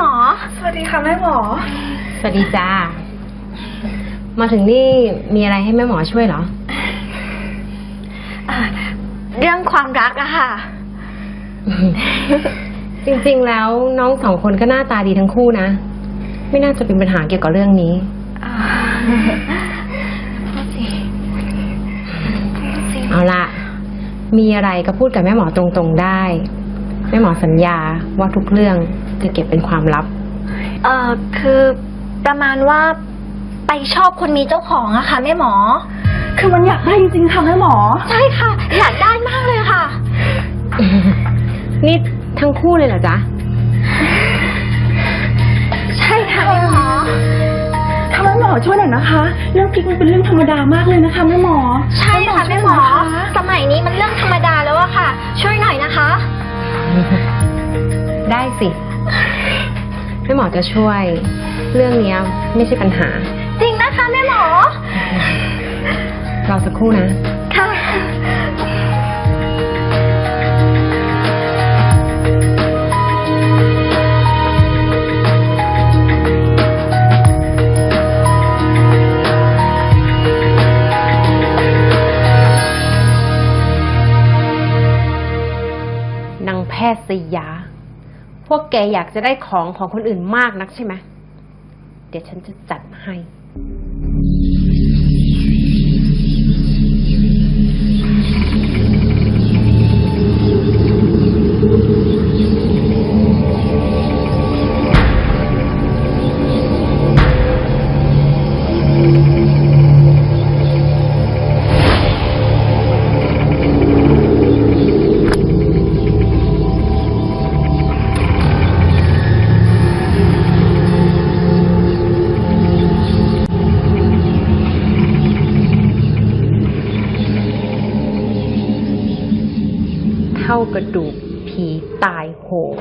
วัสดีค่ะแม่หมอ สวัสดีค่ะแม่หมอ สวัสดีจ้า มาถึงนี่มีอะไรให้แม่หมอช่วยเหรออ่าเรื่องความรักอะค่ะ จริงๆแล้วน้องสองคนก็หน้าตาดีทั้งคู่นะ ไม่น่าจะเป็นปัญหาเกี่ยวกับเรื่องนี้อ่าพูดสิพูดสิเอาละมีอะไรก็พูดกับแม่หมอตรงๆได้ แม่หมอสัญญาว่าทุกเรื่อง จะเก็บเป็นความลับ เอ่อคือประมาณว่าไปชอบคนมีเจ้าของอะค่ะแม่หมอ คือมันอยากได้จริงๆค่ะแม่หมอ ใช่ค่ะ อยากได้มากเลยค่ะ นี่ทั้งคู่เลยเหรอจ๊ะ ใช่ค่ะแม่หมอถ้าแม่หมอช่วยหน่อยนะคะ เรื่องกิ๊กมันเป็นเรื่องธรรมดามากเลยนะคะแม่หมอ ใช่ค่ะแม่หมอช่วยน่ยนะคะสมัยนี้มันเรื่องธรรมดาแล้วอะค่ะ ช่วยหน่อยนะคะ ได้สิแม่ หมอจะช่วย เรื่องเนี้ยไม่ใช่ปัญหา จริงนะคะแม่หมอรอสักครู่นะ ค่ะ นางแพทย์สยา พวกแกอยากจะได้ของของคนอื่นมากนักใช่ไหม เดี๋ยวฉันจะจัดให้ กระดูกผีตายโหง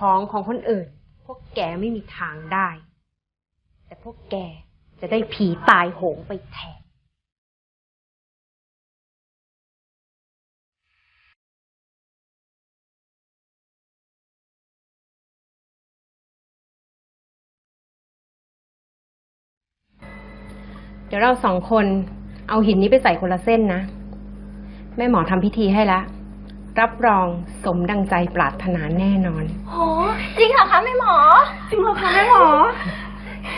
ของของคนอื่น พวกแกไม่มีทางได้ แต่พวกแกจะได้ผีตายโหงไปแทนเดี๋ยวเราสองคนเอาหินนี้ไปใส่คนละเส้นนะ แม่หมอทำพิธีให้แล้ว รับรองสมดังใจปรารถนาแน่นอน โห จริงเหรอคะแม่หมอ จริงเหรอคะแม่หมอ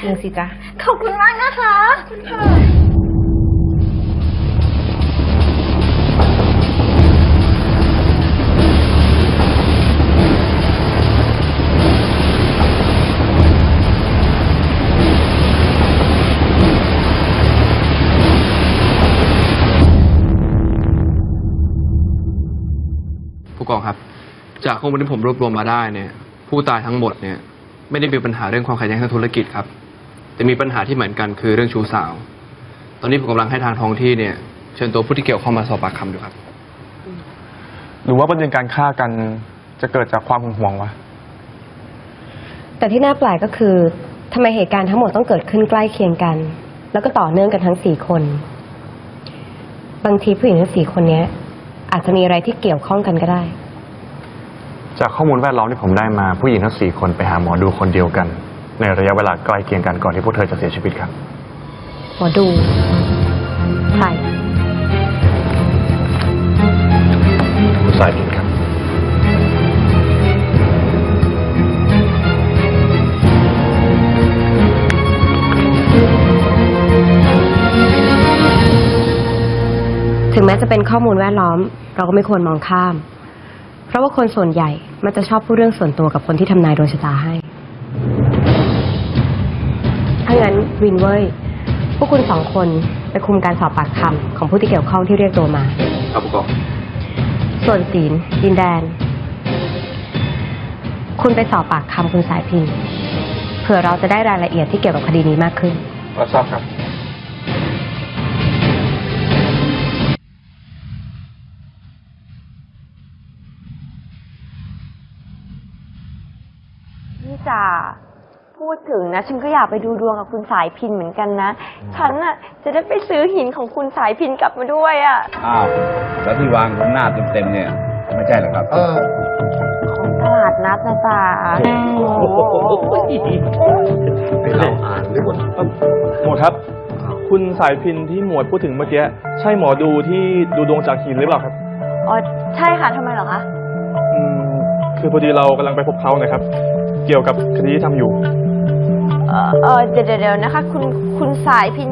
จริงสิจ๊ะ ขอบคุณมากนะคะผู้ จากข้อมูลที่ผมรวบรวมมาได้เนี่ย ผู้ตายทั้งหมดเนี่ย ไม่ได้มีปัญหาเรื่องความขัดแย้งทางธุรกิจครับ แต่มีปัญหาที่เหมือนกันคือเรื่องชู้สาว ตอนนี้ผมกำลังให้ทางท้องที่เนี่ย เชิญตัวผู้ที่เกี่ยวข้องมาสอบปากคำดูครับ หรือว่าประเด็นการฆ่ากันจะเกิดจากความหึงหวงวะ แต่ที่น่าแปลกก็คือทำไมเหตุการณ์ทั้งหมดต้องเกิดขึ้นใกล้เคียงกัน แล้วก็ต่อเนื่องกันทั้งสี่คน บางทีผู้หญิงทั้งสี่คนเนี้ย อาจจะมีอะไรที่เกี่ยวข้องกันก็ได้ จากข้อมูลแวดล้อมที่ผมได้มาผู้หญิงทั้งสี่คนไปหาหมอดูคนเดียวกัน ในระยะเวลาใกล้เคียงกันก่อนที่พวกเธอจะเสียชีวิตครับ หมอดูใช่คุณสายพินครับ ถึงแม้จะเป็นข้อมูลแวดล้อม เราก็ไม่ควรมองข้าม เพราะว่าคนส่วนใหญ่มันจะชอบพูดเรื่องส่วนตัวกับคนที่ทำนายดวงชะตาให้ ถ้างั้นวินเว้ย พวกคุณสองคนไปคุมการสอบปากคำของผู้ที่เกี่ยวข้องที่เรียกตัวมา ครับผู้กองส่วนศีลดินแดน คุณไปสอบปากคำคุณสายพินเผื่อเราจะได้รายละเอียดที่เกี่ยวกับคดีนี้มากขึ้น รับทราบครับ จ๋าพูดถึงนะ ฉันก็อยากไปดูดวงกับคุณสายพินเหมือนกันนะ ฉันน่ะจะได้ไปซื้อหินของคุณสายพินกลับมาด้วยอะ่ะอ้าวแล้วที่วางข้างหน้าเต็มๆเนี่ย ไม่ใช่เหรอครับ เออ ของตลาดนัดนะจ๊ะให้เราอ่านด้วยบทหมวดครับ คุณสายพินที่หมวดพูดถึงเมื่อกี้ใช่หมอดูที่ดูดวงจากหินหรือเปล่าครับ อ๋อใช่ค่ะทำไมเหรอคะ อืม คือพอดีเรากำลังไปพบเขานะครับ เกี่ยวกับคดีที่ทำอยู่ เออเออเดี๋ยวเดี๋ยวเดี๋ยวนะคะ คุณคุณสายพิน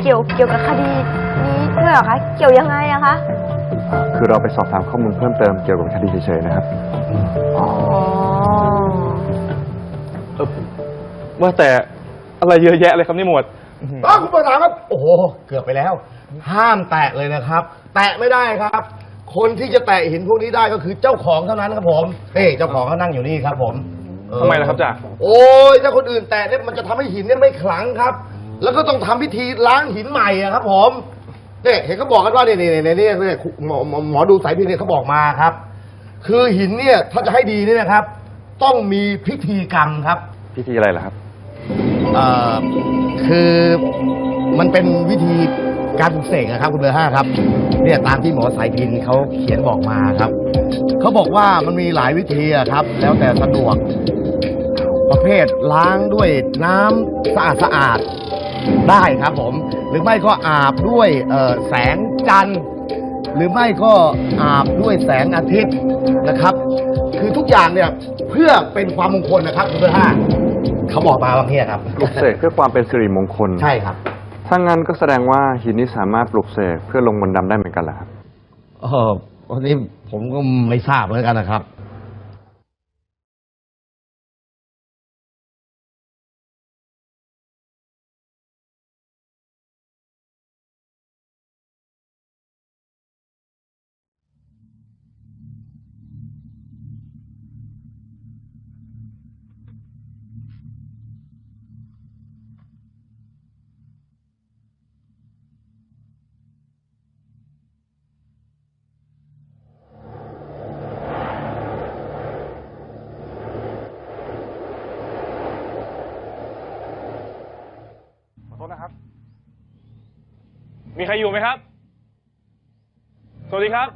เกี่ยวเกี่ยวกับคดีนี้ด้วยเหรอคะเกี่ยวยังไงอะคะคือเราไปสอบถามข้อมูลเพิ่มเติมเกี่ยวกับคดีเฉยๆนะครับ อ๋อเออว่าแต่อะไรเยอะแยะเลยครับนี่หมวด อ้าวคุณประธานครับ โอ้โห เกือบไปแล้ว ห้ามแตะเลยนะครับ แตะไม่ได้ครับ คนที่จะแตะหินพวกนี้ได้ก็คือเจ้าของเท่านั้นครับผมเฮ้เจ้าของเขานั่งอยู่นี่ครับผมเออ ทำไมล่ะครับจ่าโอ้ยถ้าคนอื่นแตะเนี่ยมันจะทำให้หินเนี่ยไม่ขลังครับ แล้วก็ต้องทำพิธีล้างหินใหม่อะครับผมเนี่ยเห็นเขาบอกกันว่าเนี่ยเนี่ยเนี่ยเนี่ยเนี่ยหมอหมอหมอดูสายพินเนี่ยเขาบอกมาครับ คือหินเนี่ยถ้าจะให้ดีเนี่ยนะครับ ต้องมีพิธีกรรมครับ พิธีอะไรล่ะครับ เอ่อคือมันเป็นวิธี การปลุกเสกนะครับคุณเบอร์ห้าครับเนี่ยตามที่หมอสายพินเขาเขียนบอกมาครับเขาบอกว่ามันมีหลายวิธีอะครับ แล้วแต่สะดวก ประเภทล้างด้วยน้ำสะอาดสะอาดๆได้ครับผม หรือไม่ก็อาบด้วยเอ่อแสงจันทร์ หรือไม่ก็อาบด้วยแสงอาทิตย์นะครับ คือทุกอย่างเนี่ยเพื่อเป็นความมงคลนะครับคุณเบอร์ห้าเขาบอกมาบางทีครับ ปลุกเสกเพื่อความเป็นสิริมงคล ใช่ครับ ถ้างั้นก็แสดงว่าหินนี้สามารถปลุกเสกเพื่อลงมนต์ดำได้เหมือนกันเหรอครับ เออวันนี้ผมก็ไม่ทราบเหมือนกันนะครับ มีใครอยู่ไหมครับ สวัสดีครับ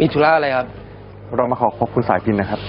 มีธุระอะไรครับ เรามาขอพบคุณสายพินนะครับ